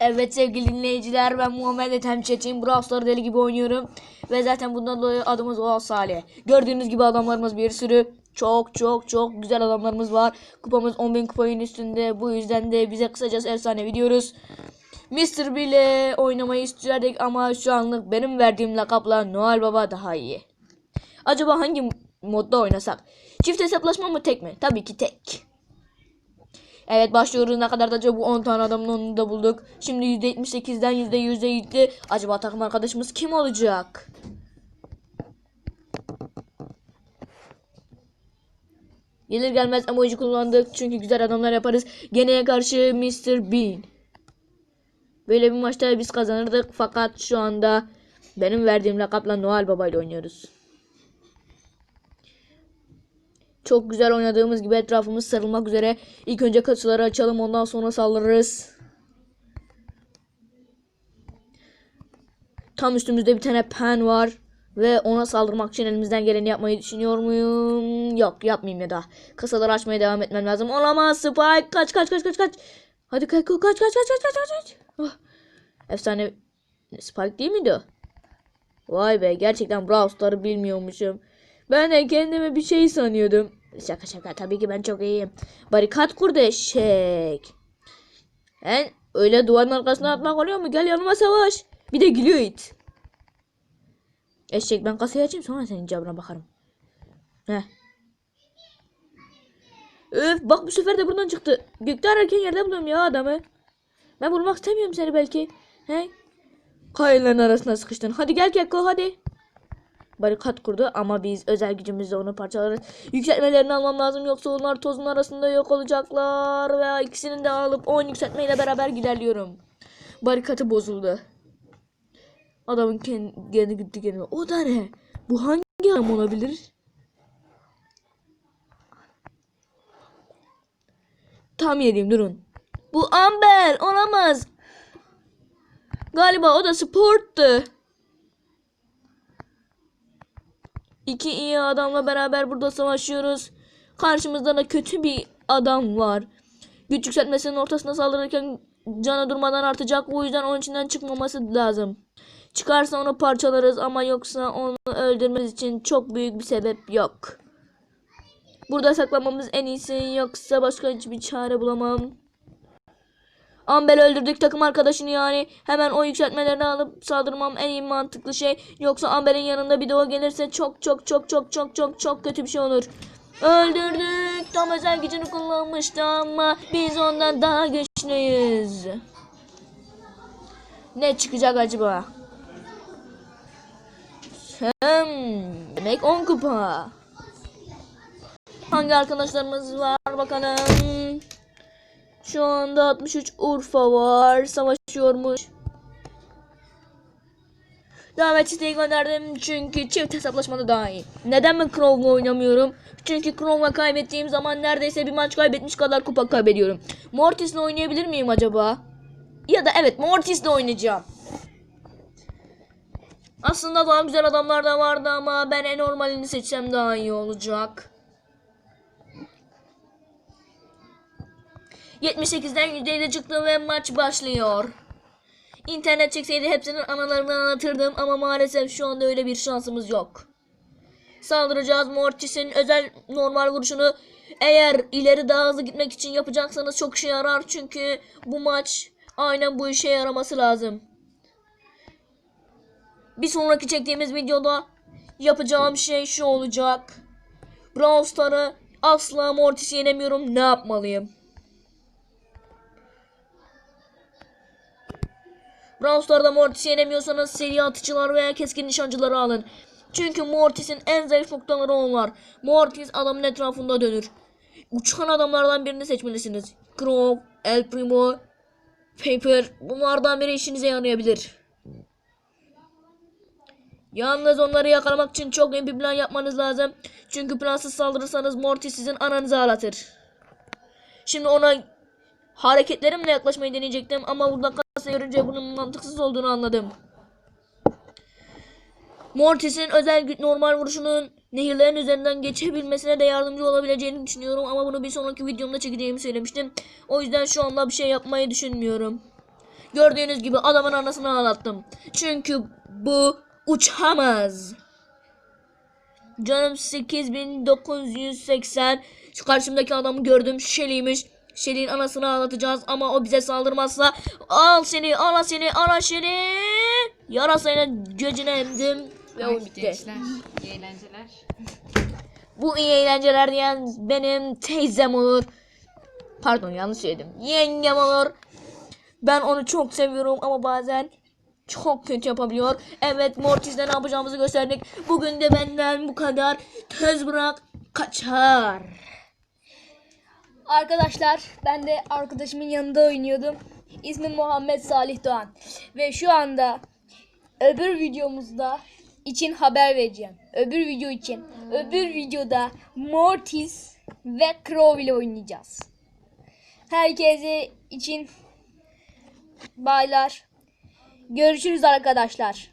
Evet sevgili dinleyiciler ben Muhammed Ethem Çetin. Brawl deli gibi oynuyorum. Ve zaten bundan dolayı adımız Oğuz Salih. Gördüğünüz gibi adamlarımız bir sürü. Çok çok çok güzel adamlarımız var. Kupamız 10.000 kupayın üstünde. Bu yüzden de bize kısacası efsane diyoruz. Mr. B ile oynamayı isterdik ama şu anlık benim verdiğim lakapla Noel Baba daha iyi. Acaba hangi modda oynasak? Çift hesaplaşma mı tek mi? Tabii ki tek. Evet başlıyoruz. Ne kadar da bu 10 tane adamın onu da bulduk. Şimdi %78'den %100'e gitti. Acaba takım arkadaşımız kim olacak? Gelir gelmez emoji kullandık. Çünkü güzel adamlar yaparız. Geneye karşı Mr. Bean. Böyle bir maçta biz kazanırdık. Fakat şu anda benim verdiğim lakapla Noel Baba ile oynuyoruz. Çok güzel oynadığımız gibi etrafımız sarılmak üzere. İlk önce kaçıları açalım ondan sonra saldırırız. Tam üstümüzde bir tane pen var. Ve ona saldırmak için elimizden geleni yapmayı düşünüyor muyum? Yok yapmayayım ya da. Kasaları açmaya devam etmem lazım. Olamaz Spike. Kaç kaç kaç kaç kaç. Hadi kaç kaç kaç kaç kaç kaç kaç. Oh. Efsane Spike değil miydi? Vay be gerçekten Brawl Stars'ı bilmiyormuşum. Ben de kendimi bir şey sanıyordum. Şaka şaka tabii ki ben çok iyiyim. Barikat kurdu eşek. He, öyle duvarın arkasına atmak oluyor mu? Gel yanıma savaş. Bir de gülüyor it. Eşek ben kasayı açayım sonra senin cevabına bakarım. Heh. Öf bak bu sefer de buradan çıktı. Gökte ararken yerde buluyorum ya adamı. Ben bulmak istemiyorum seni belki. He? Kayaların arasına sıkıştın. Hadi gel Keko hadi. Barikat kurdu ama biz özel gücümüzle onu parçalarız. Yükseltmelerini almam lazım yoksa onlar tozun arasında yok olacaklar. Ve ikisini de alıp 10 yükseltmeyle beraber giderliyorum. Barikatı bozuldu. Adamın kendi, kendi gitti kendine. O da ne? Bu hangi adam olabilir? Tam yediğim durun. Bu Amber olamaz. Galiba o da sporttu. İki iyi adamla beraber burada savaşıyoruz. Karşımızda da kötü bir adam var. Güç yükseltmesinin ortasına saldırırken canı durmadan artacak. Bu yüzden onun içinden çıkmaması lazım. Çıkarsa onu parçalarız ama yoksa onu öldürmemiz için çok büyük bir sebep yok. Burada saklamamız en iyisi yoksa başka hiçbir çare bulamam. Ambel öldürdük takım arkadaşını yani. Hemen o yükseltmelerini alıp saldırmam en iyi mantıklı şey. Yoksa Ambel'in yanında bir de o gelirse çok çok çok çok çok çok çok kötü bir şey olur. Öldürdük. Tam özel gücünü kullanmıştı ama biz ondan daha güçlüyüz. Ne çıkacak acaba? Hmm, demek 10 kupa. Hangi arkadaşlarımız var bakalım. Şu anda 63 Urfa var. Savaşıyormuş. Davet isteği gönderdim çünkü çift hesaplaşmada daha iyi. Neden ben Crow'la oynamıyorum? Çünkü Crow'la kaybettiğim zaman neredeyse bir maç kaybetmiş kadar kupa kaybediyorum. Mortis'le oynayabilir miyim acaba? Ya da evet Mortis'le oynayacağım. Aslında daha güzel adamlar da vardı ama ben en normalini seçsem daha iyi olacak. 78'den %7 çıktı ve maç başlıyor. İnternet çekseydi hepsinin analarını anlatırdım ama maalesef şu anda öyle bir şansımız yok. Saldıracağız Mortis'in özel normal vuruşunu eğer ileri daha hızlı gitmek için yapacaksanız çok işe yarar çünkü bu maç aynen bu işe yaraması lazım. Bir sonraki çektiğimiz videoda yapacağım şey şu olacak. Brawl Stars'ı asla Mortis'i yenemiyorum. Ne yapmalıyım? Brawl Stars'da Mortis'i yenemiyorsanız seri atıcılar veya keskin nişancıları alın. Çünkü Mortis'in en zayıf noktaları onlar. Mortis adamın etrafında dönür. Uçan adamlardan birini seçmelisiniz. Crow, El Primo, Paper bunlardan biri işinize yarayabilir. Yalnız onları yakalamak için çok iyi bir plan yapmanız lazım. Çünkü plansız saldırırsanız Mortis sizin ananızı ağlatır. Şimdi ona hareketlerimle yaklaşmayı deneyecektim ama burada kasa görünce bunun mantıksız olduğunu anladım. Mortis'in özel normal vuruşunun nehirlerin üzerinden geçebilmesine de yardımcı olabileceğini düşünüyorum ama bunu bir sonraki videomda çekeceğimi söylemiştim. O yüzden şu anda bir şey yapmayı düşünmüyorum. Gördüğünüz gibi adamın anasını ağlattım. Çünkü bu uçamaz. Canım 8980. Şu karşımdaki adamı gördüm. Shelly'miş. Shelly'nin anasını ağlatacağız ama o bize saldırmazsa al seni, ala seni, ala seni. Yarasayla göcüne emdim ve o bitti. gençler. iyi eğlenceler. Bu iyi eğlenceler diyen benim teyzem olur. Pardon yanlış söyledim. Yengem olur. Ben onu çok seviyorum ama bazen çok kötü yapabiliyor. Evet Mortis'le ne yapacağımızı gösterdik. Bugün de benden bu kadar. Töz bırak kaçar. Arkadaşlar ben de arkadaşımın yanında oynuyordum. İsmim Muhammed Salih Doğan. Ve şu anda öbür videomuzda için haber vereceğim. Öbür video için. Öbür videoda Mortis ve Crow ile oynayacağız. Herkese için baylar. Görüşürüz arkadaşlar.